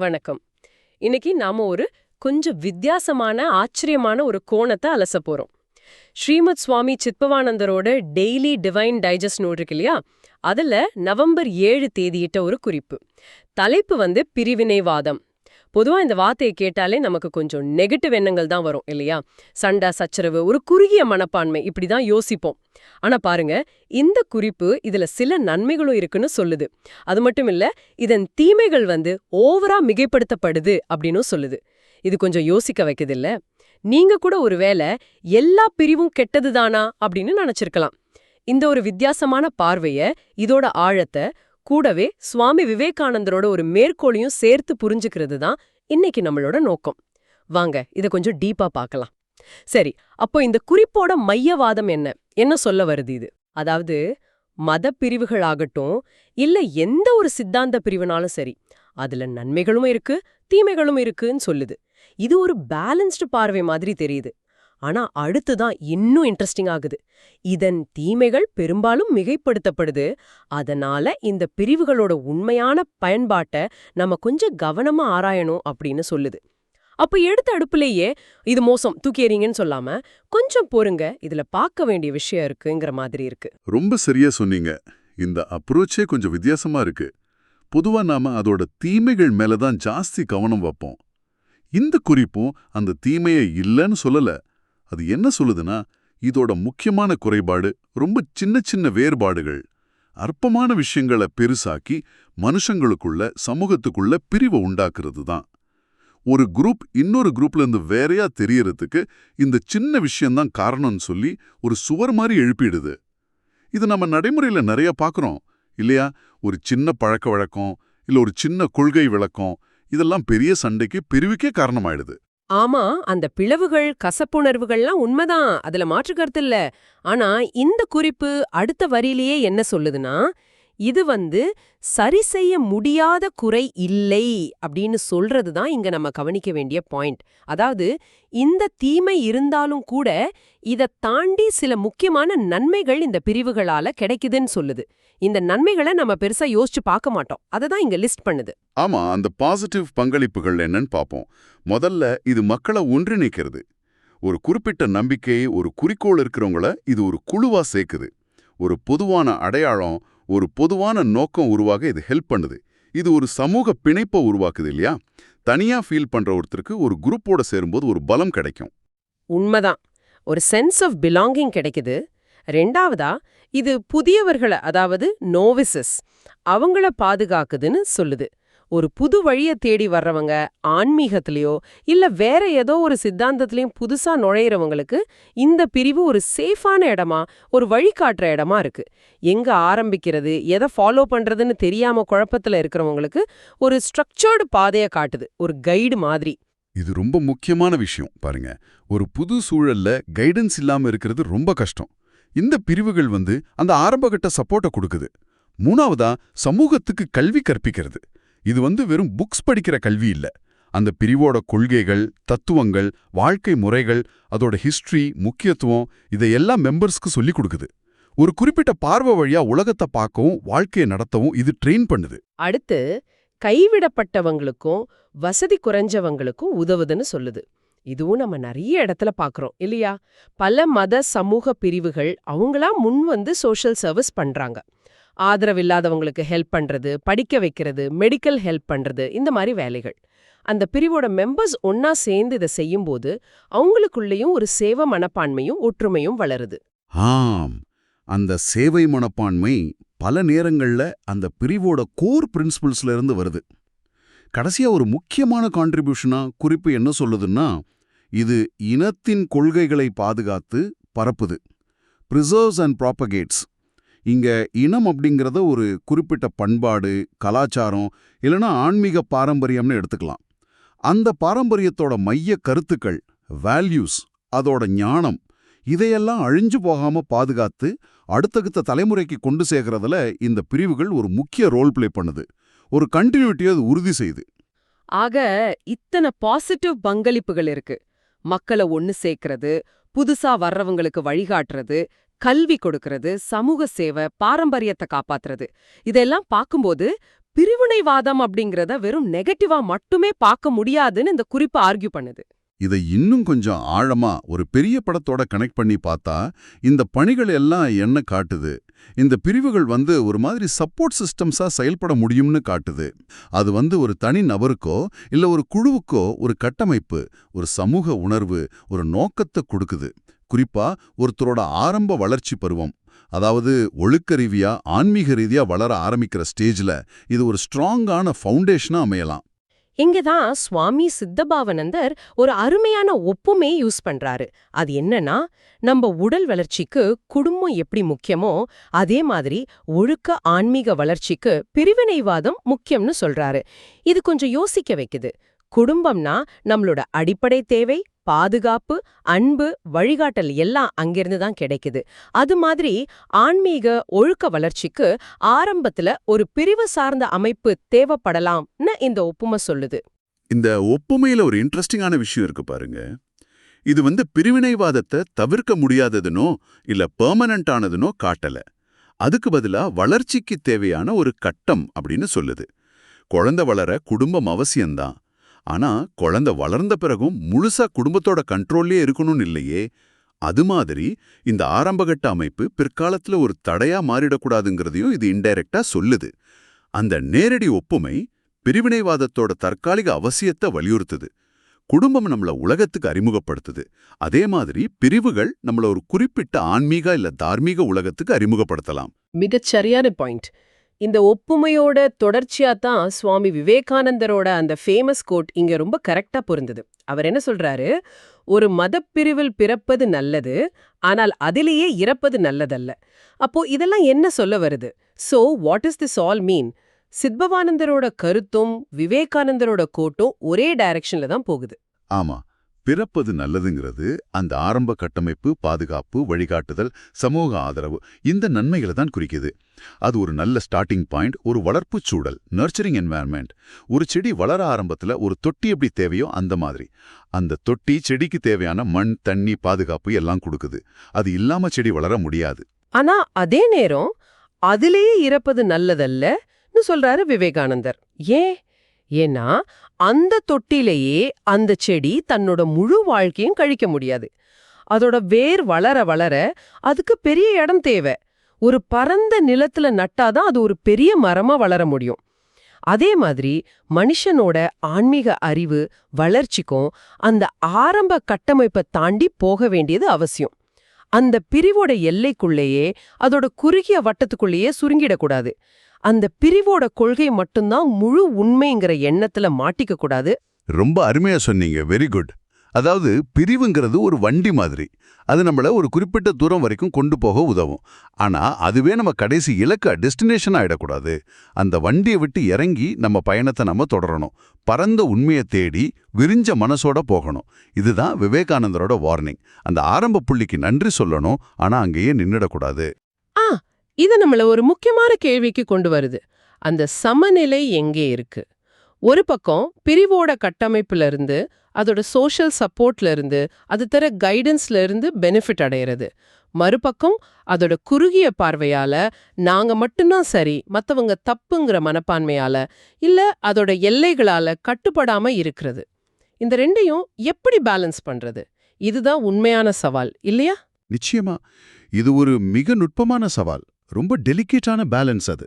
வணக்கம். இன்னைக்கு நாம ஒரு கொஞ்சம் வித்தியாசமான ஆச்சரியமான ஒரு கோணத்தை அலச போறோம். ஸ்ரீமத் சுவாமி சித்பவானந்தரோட டெய்லி டிவைன் டைஜஸ்ட் நோட் இருக்கு இல்லையா? அதுல நவம்பர் ஏழு தேதியிட்ட ஒரு குறிப்பு. தலைப்பு வந்து பிரிவினைவாதம். பொதுவா இந்த வார்த்தையை கேட்டாலே நமக்கு கொஞ்சம் நெகட்டிவ் எண்ணங்கள் தான் வரும் இல்லையா? சண்டை சச்சரவு ஒரு குறுகிய மனப்பான்மை இப்படி தான் யோசிப்போம். ஆனா பாருங்க இந்த குறிப்பு இதுல சில நன்மைகளும் இருக்குன்னு சொல்லுது. அது மட்டும் இல்ல இதன் தீமைகள் வந்து ஓவரா மிகைப்படுத்தப்படுது அப்படின்னு சொல்லுது. இது கொஞ்சம் யோசிக்க வைக்குது இல்ல நீங்க கூட ஒருவேளை எல்லா பிரிவும் கெட்டதுதானா அப்படின்னு நினைச்சிருக்கலாம். இந்த ஒரு வித்தியாசமான பார்வைய இதோட ஆழத்தை கூடவே சுவாமி விவேகானந்தரோட ஒரு மேற்கோளையும் சேர்த்து புரிஞ்சுக்கிறது தான் இன்னைக்கு நம்மளோட நோக்கம். வாங்க இத கொஞ்சம் டீப்பா பார்க்கலாம். சரி அப்போ இந்த குறிப்போட மையவாதம் என்ன? என்ன சொல்ல வருது இது? அதாவது மத பிரிவுகளாகட்டும் இல்ல எந்த ஒரு சித்தாந்த பிரிவுனாலும் சரி அதுல நன்மைகளும் இருக்கு தீமைகளும் இருக்குன்னு சொல்லுது. இது ஒரு பேலன்ஸ்டு பார்வை மாதிரி தெரியுது. ஆனா அடுத்துதான் இன்னும் இன்ட்ரெஸ்டிங் ஆகுது. இதன் தீமைகள் பெரும்பாலும் மிகைப்படுத்தப்படுது. அதனால இந்த பிரிவுகளோட உண்மையான பயன்பாட்டை நம்ம கொஞ்சம் கவனமா ஆராயணும் அப்படின்னு சொல்லுது. அப்ப எடுத்த அடுப்புலேயே இது மோசம் தூக்கி எறிங்கன்னு சொல்லாம கொஞ்சம் பொறுங்க இதுல பார்க்க வேண்டிய விஷயம் இருக்குங்கிற மாதிரி இருக்கு. ரொம்ப சரியா சொன்னீங்க. இந்த அப்ரோச்சே கொஞ்சம் வித்தியாசமா இருக்கு. பொதுவா நாம அதோட தீமைகள் மேல தான் ஜாஸ்தி கவனம் வைப்போம். இந்த குறிப்பும் அந்த தீமையை இல்லைன்னு சொல்லல. அது என்ன சொல்லுதுன்னா இதோட முக்கியமான குறைபாடு ரொம்ப சின்ன சின்ன வேறுபாடுகள். அற்பமான விஷயங்களை பெருசாக்கி மனுஷங்களுக்குள்ள சமூகத்துக்குள்ள பிரிவை உண்டாக்குறது தான். ஒரு குரூப் இன்னொரு குரூப்ல இருந்து வேறையா தெரியறதுக்கு இந்த சின்ன விஷயம்தான் காரணம்னு சொல்லி ஒரு சுவர் மாதிரி எழுப்பிடுது. இது நம்ம நடைமுறையில நிறைய பார்க்குறோம் இல்லையா? ஒரு சின்ன பழக்க வழக்கம் இல்ல ஒரு சின்ன கொள்கை விளக்கம் இதெல்லாம் பெரிய சண்டைக்கு பிரிவுக்கே காரணமாயிடுது. ஆமா அந்த பிளவுகள் கசப்புணர்வுகள்லாம் உண்மைதான். அதுல மாற்று கருத்து இல்ல. ஆனா இந்த குறிப்பு அடுத்த வரியிலேயே என்ன சொல்லுதுன்னா இது வந்து சரி செய்ய முடியாத குறை இல்லை அப்படின்னு சொல்றது தான் இங்க நம்ம கவனிக்க வேண்டிய பாயிண்ட் அதாவது இந்த தீமை இருந்தாலும் கூட இத தாண்டி சில முக்கியமான நன்மைகள் இந்த பிரிவுகளால கிடைக்குதுன்னு சொல்லுது. இந்த நன்மைகளை நம்ம பெருசா யோசிச்சு பார்க்க மாட்டோம். அதை தான் இங்க லிஸ்ட் பண்ணுது. ஆமா அந்த பாசிட்டிவ் பங்களிப்புகள் என்னன்னு பார்ப்போம். முதல்ல இது மக்களை ஒன்றிணைக்கிறது. ஒரு குறிப்பிட்ட நம்பிக்கை ஒரு குறிக்கோள் இருக்கிறவங்கள இது ஒரு குழுவா சேர்க்குது. ஒரு பொதுவான அடையாளம் ஒரு பொதுவான நோக்கம் உருவாக இது ஹெல்ப் பண்ணுது. இது ஒரு சமூக பிணைப்பை உருவாக்குது இல்லையா? தனியா ஃபீல் பண்ற ஒருத்தருக்கு ஒரு குரூப்போட சேரும்போது ஒரு பலம் கிடைக்கும். உண்மைதான். ஒரு சென்ஸ் ஆஃப் பிலாங்கிங் கிடைக்குது. ரெண்டாவதா இது புதியவர்களை அதாவது நோவிசஸ் அவங்கள பாதுகாக்குதுன்னு சொல்லுது. ஒரு புது வழிய தேடி வர்றவங்க ஆன்மீகத்திலயோ இல்ல வேற ஏதோ ஒரு சித்தாந்தத்திலையும் புதுசா நுழையிறவங்களுக்கு இந்த பிரிவு ஒரு சேஃபான இடமா ஒரு வழிகாட்டுற இடமா இருக்கு. எங்க ஆரம்பிக்கிறது எதை ஃபாலோ பண்றதுன்னு தெரியாம குழப்பத்துல இருக்கிறவங்களுக்கு ஒரு ஸ்ட்ரக்சர்டு பாதைய காட்டுது ஒரு கைடு மாதிரி. இது ரொம்ப முக்கியமான விஷயம் பாருங்க. ஒரு புது சூழல்ல கைடன்ஸ் இல்லாம இருக்கிறது ரொம்ப கஷ்டம். இந்த பிரிவுகள் வந்து அந்த ஆரம்பகட்ட சப்போர்ட்டை கொடுக்குது. மூணாவதா சமூகத்துக்கு கல்வி கற்பிக்கிறது. இது வந்து வெறும் புக்ஸ் படிக்கிற கல்வி இல்ல. அந்த பிரிவோட கொள்கைகள் தத்துவங்கள் வாழ்க்கை முறைகள் அதோட ஹிஸ்ட்ரி முக்கியத்துவம் இதையெல்லாம் மெம்பர்ஸ்க்கு சொல்லிக் கொடுக்குது. ஒரு குறிப்பிட்ட பார்வை வழியா உலகத்தை பார்க்கவும் வாழ்க்கையை நடத்தவும் இது ட்ரெயின் பண்ணுது. அடுத்து கைவிடப்பட்டவங்களுக்கும் வசதி குறைஞ்சவங்களுக்கும் உதவுதுன்னு சொல்லுது. இதுவும் நம்ம நிறைய இடத்துல பார்க்குறோம் இல்லையா? பல மத சமூக பிரிவுகள் அவங்களா முன் வந்து சோஷியல் சர்வீஸ் பண்றாங்க. ஆதரவில்லாதவங்களுக்கு ஹெல்ப் பண்றது படிக்க வைக்கிறது மெடிக்கல் ஹெல்ப் பண்றது இந்த மாதிரி வேலைகள். அந்த பிரிவோட மெம்பர்ஸ் ஒன்னா சேர்ந்து இதை செய்யும்போது அவங்களுக்குள்ளேயும் ஒரு சேவை மனப்பான்மையும் ஒற்றுமையும் வளருது. ஆம். அந்த சேவை மனப்பான்மை பல நேரங்கள்ல அந்த பிரிவோட கோர் பிரின்சிபல்ஸ்ல இருந்து வருது. கடைசியா ஒரு முக்கியமான கான்ட்ரிபியூஷனா குறிப்பு என்ன சொல்லுதுன்னா இது இனத்தின் கொள்கைகளை பாதுகாத்து பரப்புது. ப்ரிசர்வ்ஸ் அண்ட் ப்ராப்பகேட்ஸ் இங்க இனம் அப்படிங்கிறத ஒரு குறிப்பிட்ட பண்பாடு கலாச்சாரம் இல்லைன்னா ஆன்மீக பாரம்பரியம்னு எடுத்துக்கலாம். அந்த பாரம்பரியத்தோட மைய கருத்துக்கள் வேல்யூஸ் அதோட ஞானம் இதையெல்லாம் அழிஞ்சு போகாம பாதுகாத்து அடுத்தடுத்த தலைமுறைக்கு கொண்டு சேர்க்கறதுல இந்த பிரிவுகள் ஒரு முக்கிய ரோல் பிளே பண்ணுது. ஒரு கண்டினியூட்டியை அது உறுதி செய்யுது. ஆக இத்தனை பாசிட்டிவ் பங்களிப்புகள் இருக்கு. மக்களை ஒன்னு சேர்க்கறது புதுசா வர்றவங்களுக்கு வழிகாட்டுறது கல்வி கொடுக்கறது சமூக சேவை பாரம்பரியத்தை காப்பாத்துறது. இதெல்லாம் பார்க்கும்போது பிரிவினைவாதம் அப்படிங்கறத வெறும் நெகட்டிவா மட்டுமே பார்க்க முடியாதுன்னு இந்த குறிப்பு ஆர்கியூ பண்ணுது. இதை இன்னும் கொஞ்சம் ஆழமா ஒரு பெரிய படத்தோட கனெக்ட் பண்ணி பார்த்தா இந்த பணிகள் எல்லாம் என்ன காட்டுது? இந்த பிரிவுகள் வந்து ஒரு மாதிரி சப்போர்ட் சிஸ்டம்ஸா செயல்பட முடியும்னு காட்டுது. அது வந்து ஒரு தனி நபருக்கோ இல்ல ஒரு குழுவுக்கோ ஒரு கட்டமைப்பு ஒரு சமூக உணர்வு ஒரு நோக்கத்தை கொடுக்குது. குறிப்பா ஒருத்தரோட ஆரம்ப வளர்ச்சி பருவம். அதாவது ஒழுக்க ரீதியா ஆன்மீக ரீதியா வளர ஆரம்பிக்கிற ஸ்டேஜ்ல இது ஒரு ஸ்ட்ராங்கான ஃபவுண்டேஷனா அமையலாம். இங்கதான் சுவாமி சித்தபாவனந்தர் ஒரு அருமையான ஒப்புமே யூஸ் பண்றாரு. அது என்னன்னா நம்ம உடல் வளர்ச்சிக்கு குடும்பம் எப்படி முக்கியமோ அதே மாதிரி ஒழுக்க ஆன்மீக வளர்ச்சிக்கு பிரிவினைவாதம் முக்கியம்னு சொல்றாரு. இது கொஞ்சம் யோசிக்க வைக்குது. குடும்பம்னா நம்மளோட அடிப்படை தேவை பாதுகாப்பு அன்பு வழிகாட்டல் எல்லாம் அங்கிருந்து தான் கிடைக்குது. அது மாதிரி ஆன்மீக ஒழுக்க வளர்ச்சிக்கு ஆரம்பத்துல ஒரு பிரிவு சார்ந்த அமைப்பு தேவைப்படலாம்னு இந்த ஒப்புமை சொல்லுது. இந்த ஒப்புமையில ஒரு இன்ட்ரெஸ்டிங்கான விஷயம் இருக்கு பாருங்க. இது வந்து பிரிவினைவாதத்தை தவிர்க்க முடியாததுனோ இல்ல பெர்மனன்ட் ஆனதுனோ காட்டல. அதுக்கு பதிலா வளர்ச்சிக்கு தேவையான ஒரு கட்டம் அப்படின்னு சொல்லுது. குழந்தை வளர குடும்பம் அவசியம்தான். ஆனா குழந்தை வளர்ந்த பிறகும் முழுசா குடும்பத்தோட கண்ட்ரோல்லே இருக்கணும்னு இல்லையே. அது மாதிரி இந்த ஆரம்பகட்ட அமைப்பு பிற்காலத்துல ஒரு தடையா மாறிடக்கூடாதுங்கிறதையும் இது இன்டைரக்டா சொல்லுது. அந்த நேரடி ஒப்புமை பிரிவினைவாதத்தோட தற்காலிக அவசியத்தை வலியுறுத்துது. குடும்பம் நம்மள உலகத்துக்கு அறிமுகப்படுத்துது. அதே மாதிரி பிரிவுகள் நம்மள ஒரு குறிப்பிட்ட ஆன்மீக இல்ல தார்மீக உலகத்துக்கு அறிமுகப்படுத்தலாம். மிகச் சரியான பாயிண்ட். இந்த ஒப்புமையோட தொடர்ச்சியா தான் சுவாமி விவேகானந்தரோட அந்த ஃபேமஸ் கோட் இங்க ரொம்ப கரெக்டா பொருந்தது. அவர் என்ன சொல்றாரு? ஒரு மதப்பிரிவில் பிறப்பது நல்லது ஆனால் அதிலேயே இறப்பது நல்லதல்ல. அப்போ இதெல்லாம் என்ன சொல்ல வருது? So what is this all mean சித்பவானந்தரோட கருத்தும் விவேகானந்தரோட கோட்டும் ஒரே டைரக்ஷன்ல தான் போகுது. ஆமா. பிறப்பது நல்லதுங்கிறது அந்த ஆரம்ப கட்டமைப்பு பாதுகாப்பு வழிகாட்டுதல் சமூக ஆதரவு இந்த நன்மைகளை தான் குறிக்குது. அது ஒரு நல்ல ஸ்டார்டிங் பாயிண்ட் ஒரு வளர்ப்புச் சூழல் நர்ச்சரிங் என்வாயர்மெண்ட் ஒரு செடி வளர ஆரம்பத்துல ஒரு தொட்டி எப்படி தேவையோ அந்த மாதிரி. அந்த தொட்டி செடிக்கு தேவையான மண் தண்ணி பாதுகாப்பு எல்லாம் கொடுக்குது. அது இல்லாம செடி வளர முடியாது. ஆனா அதே நேரம் அதிலேயே இறப்பது நல்லதல்லன்னு சொல்றாரு விவேகானந்தர். ஏன்? ஏன்னா அந்த தொட்டிலேயே அந்த செடி தன்னோட முழு வாழ்க்கையும் கழிக்க முடியாது. அதோட வேர் வளர வளர அதுக்கு பெரிய இடம் தேவை. ஒரு பரந்த நிலத்துல நட்டாதான் அது ஒரு பெரிய மரமா வளர முடியும். அதே மாதிரி மனுஷனோட ஆன்மீக அறிவு வளர்ச்சிக்கும் அந்த ஆரம்ப கட்டமைப்பை தாண்டி போக வேண்டியது அவசியம். அந்த பிரிவோட எல்லைக்குள்ளேயே அதோட குறுகிய வட்டத்துக்குள்ளேயே சுருங்கிடக்கூடாது. அந்த பிரிவோட கொள்கை மட்டும்தான் முழு உண்மைங்கிற எண்ணத்துல மாட்டிக்க கூடாது. ரொம்ப அருமையா சொன்னீங்க. வெரி குட் அதாவது பிரிவுங்கிறது ஒரு வண்டி மாதிரி. அது நம்மள ஒரு குறிப்பிட்ட தூரம் வரைக்கும் கொண்டு போக உதவும். ஆனா அதுவே நம்ம கடைசி இலக்க டெஸ்டினேஷன் ஆயிடக்கூடாது. அந்த வண்டியை விட்டு இறங்கி நம்ம பயணத்தை நம்ம தொடரணும். பரந்த உண்மையை தேடி விரிஞ்ச மனசோட போகணும். இதுதான் விவேகானந்தரோட வார்னிங் அந்த ஆரம்ப புள்ளிக்கு நன்றி சொல்லணும். ஆனா அங்கேயே நின்னுடக்கூடாது. ஆ இது நம்மள ஒரு முக்கியமான கேள்விக்கு கொண்டு வருது. அந்த சமநிலை எங்கே இருக்கு? ஒரு பக்கம் பிரிவோட கட்டமைப்புல இருந்து அதோட சோஷியல் சப்போர்ட்ல இருந்து அது தர கைடன்ஸ்ல இருந்து பெனிஃபிட் அடையிறது. மறுபக்கம் அதோட குறுகிய பார்வையால நாங்க மட்டும்தான் சரி மத்தவங்க தப்புங்கிற மனப்பான்மையால இல்ல அதோட எல்லைகளால கட்டுப்படாம இருக்கிறது. இந்த ரெண்டையும் எப்படி பேலன்ஸ் பண்றது? இதுதான் உண்மையான சவால் இல்லையா? நிச்சயமா. இது ஒரு மிக நுட்பமான சவால். ரொம்ப டெலிகேட்டான பேலன்ஸ் அது.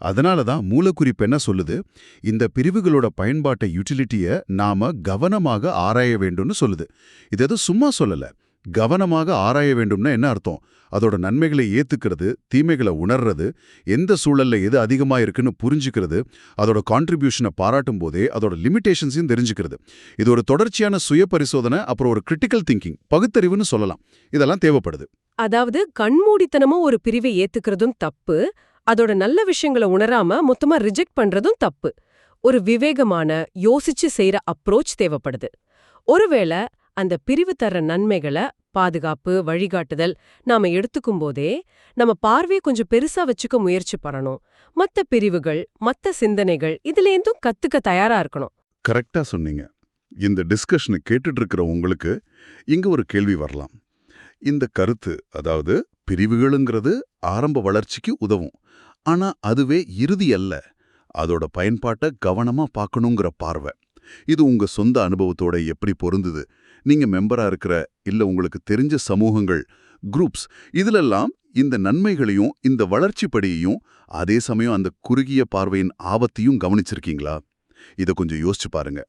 அதனால தான் மூலக்குறிப்பு என்ன சொல்லுது? இந்த பிரிவுகளோட பயன்பாட்டை யூட்டிலிட்டியை நாம கவனமாக ஆராய வேண்டும்னு சொல்லுது. இது எதுவும் சும்மா சொல்லல. கவனமாக ஆராய வேண்டும்னா என்ன அர்த்தம்? அதோட நன்மைகளை ஏத்துக்கிறது தீமைகளை உணர்றது எந்த சூழல்ல எது அதிகமா இருக்குன்னு புரிஞ்சுக்கிறது அதோட கான்ட்ரிபியூஷனை பாராட்டும் போதே அதோட லிமிடேஷன்ஸையும் தெரிஞ்சுக்கிறது. இது ஒரு தொடர்ச்சியான சுய பரிசோதனை அப்புறம் ஒரு கிரிட்டிக்கல் திங்கிங் பகுத்தறிவுன்னு சொல்லலாம். இதெல்லாம் தேவைப்படுது. அதாவது கண்மூடித்தனமா ஒரு பிரிவை ஏத்துக்கிறதும் தப்பு அதோட நல்ல விஷயங்களை உணராம மொத்தமா ரிஜெக்ட் பண்றதும் தப்பு. ஒரு விவேகமான யோசிச்சு செய்யற அப்ரோச் தேவைப்படுது. ஒருவேளை அந்த பிரிவு தர்ற நன்மைகளை பாதுகாப்பு வழிகாட்டுதல் நாம எடுத்துக்கும் போதே நம்ம பார்வையை கொஞ்சம் பெருசா வச்சுக்க முயற்சி பண்ணணும். மத்த பிரிவுகள் மத்த சிந்தனைகள் இதுலேருந்தும் கத்துக்க தயாரா இருக்கணும். கரெக்டா சொன்னீங்க. இந்த டிஸ்கஷனை கேட்டுட்டு இருக்கிற உங்களுக்கு இங்க ஒரு கேள்வி வரலாம். இந்த கருத்து அதாவது பிரிவுகளுங்கிறது ஆரம்ப வளர்ச்சிக்கு உதவும். ஆனா அதுவே இறுதி அல்ல. அதோட பயன்பாட்டை கவனமா பார்க்கணுங்கிற பார்வை. இது உங்க சொந்த அனுபவத்தோட எப்படி பொருந்துது? நீங்க மெம்பரா இருக்கிற இல்ல உங்களுக்கு தெரிஞ்ச சமூகங்கள் குரூப்ஸ் இதிலெல்லாம் இந்த நன்மைகளையும் இந்த வளர்ச்சி படியையும் அதே சமயம் அந்த குறுகிய பார்வையின் ஆபத்தையும் கவனிச்சிருக்கீங்களா? இத கொஞ்சம் யோசிச்சு பாருங்க.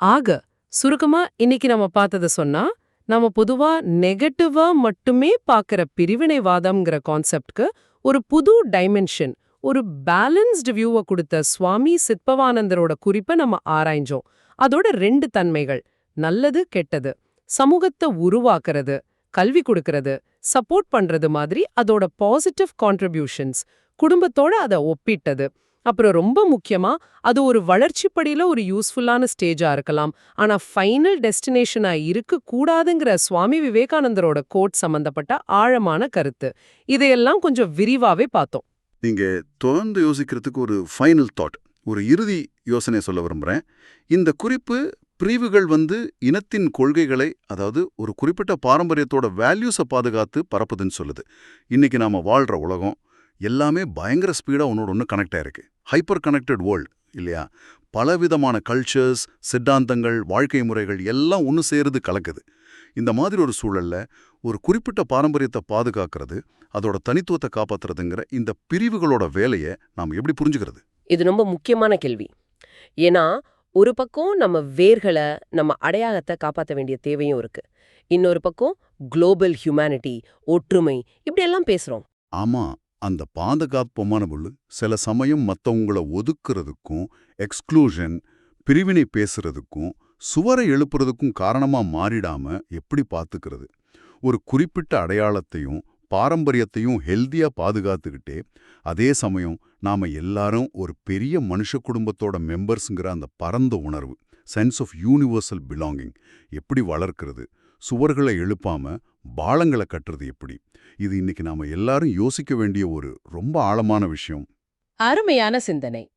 ஆக சுருக்கமா இன்னைக்கு நம்ம பார்த்தத சொன்னா நாம பொதுவா நெகட்டிவா மட்டுமே பார்க்கிற பிரிவினைவாதம்ங்கிற கான்செப்ட்க்கு ஒரு புது டைமென்ஷன் ஒரு பேலன்ஸ்டு வியூவை கொடுத்த சுவாமி சித்பவானந்தரோட குறிப்பை நம்ம ஆராய்ஞ்சோம். அதோட ரெண்டு தன்மைகள் நல்லது கெட்டது. சமூகத்தை உருவாக்குறது கல்வி கொடுக்கறது சப்போர்ட் பண்றது மாதிரி அதோட பாசிட்டிவ் கான்ட்ரிபியூஷன்ஸ் குடும்பத்தோட அதை ஒப்பிட்டது. அப்புறம் ரொம்ப முக்கியமா அது ஒரு வளர்ச்சிப்படியில ஒரு யூஸ்ஃபுல்லான ஸ்டேஜா இருக்கலாம். ஆனா ஃபைனல் டெஸ்டினேஷனா இருக்க கூடாதுங்கிற சுவாமி விவேகானந்தரோட கோட் சம்பந்தப்பட்ட ஆழமான கருத்து. இதையெல்லாம் கொஞ்சம் விரிவாவே பார்த்தோம். நீங்க தொடர்ந்து யோசிக்கிறதுக்கு ஒரு ஃபைனல் தாட் ஒரு இறுதி யோசனை சொல்ல விரும்புறேன். இந்த குறிப்பு பிரிவுகள் வந்து இனத்தின் கொள்கைகளை அதாவது ஒரு குறிப்பிட்ட பாரம்பரியத்தோட வேல்யூஸை பாதுகாத்து பரப்புதுன்னு சொல்லுது. இன்னைக்கு நாம வாழ்ற உலகம் எல்லாமே பயங்கர ஸ்பீடா ஒன்னோட ஒன்று கனெக்ட் ஆயிருக்கு. ஹைப்பர் கனெக்டட் வேர்ல்ட் இல்லையா? பலவிதமான கல்ச்சர்ஸ் சித்தாந்தங்கள் வாழ்க்கை முறைகள் எல்லாம் ஒன்று சேருது கலக்குது. இந்த மாதிரி ஒரு சூழல்ல ஒரு குறிப்பிட்ட பாரம்பரியத்தை பாதுகாக்கிறது அதோட தனித்துவத்தை காப்பாத்துறதுங்கிற இந்த பிரிவுகளோட வேலையை நாம் எப்படி புரிஞ்சுக்கிறது? இது ரொம்ப முக்கியமான கேள்வி. ஏன்னா ஒரு பக்கம் நம்ம வேர்களை நம்ம அடையாளத்தை காப்பாற்ற வேண்டிய தேவையும் இருக்கு. இன்னொரு பக்கம் குளோபல் ஹியூமனிட்டி ஒற்றுமை இப்படியெல்லாம் பேசுறோம். ஆமா. அந்த பாதுகாப்பமான புள்ளு சில சமயம் மத்தவங்கள ஒதுக்குறதுக்கும் எக்ஸ்க்ளூஷன் பிரிவினை பேசுறதுக்கும் சுவரை எழுப்புறதுக்கும் காரணமா மாறிடாம எப்படி பார்த்துக்கிறது ஒரு குறிப்பிட்ட அடையாளத்தையும் பாரம்பரியத்தையும் ஹெல்தியா பாதுகாத்துக்கிட்டே அதே சமயம் நாம எல்லாரும் ஒரு பெரிய மனுஷ குடும்பத்தோட மெம்பர்ஸுங்கிற அந்த பரந்த உணர்வு சென்ஸ் ஆஃப் யூனிவர்சல் பிலாங்கிங் எப்படி வளர்க்கிறது? சுவர்களை எழுப்பாம பாலங்களை கட்டுறது எப்படி? இது இன்னைக்கு நாம எல்லாரும் யோசிக்க வேண்டிய ஒரு ரொம்ப ஆழமான விஷயம். அருமையான சிந்தனை.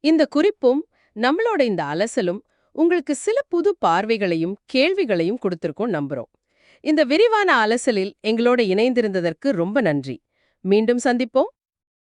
இந்த குறிப்பும் நம்மளோட இந்த அலசலும் உங்களுக்கு சில புது பார்வைகளையும் கேள்விகளையும் கொடுத்திருக்கோம் நம்புறோம். இந்த விரிவான அலசலில் எங்களோட இணைந்திருந்ததற்கு ரொம்ப நன்றி. மீண்டும் சந்திப்போம்.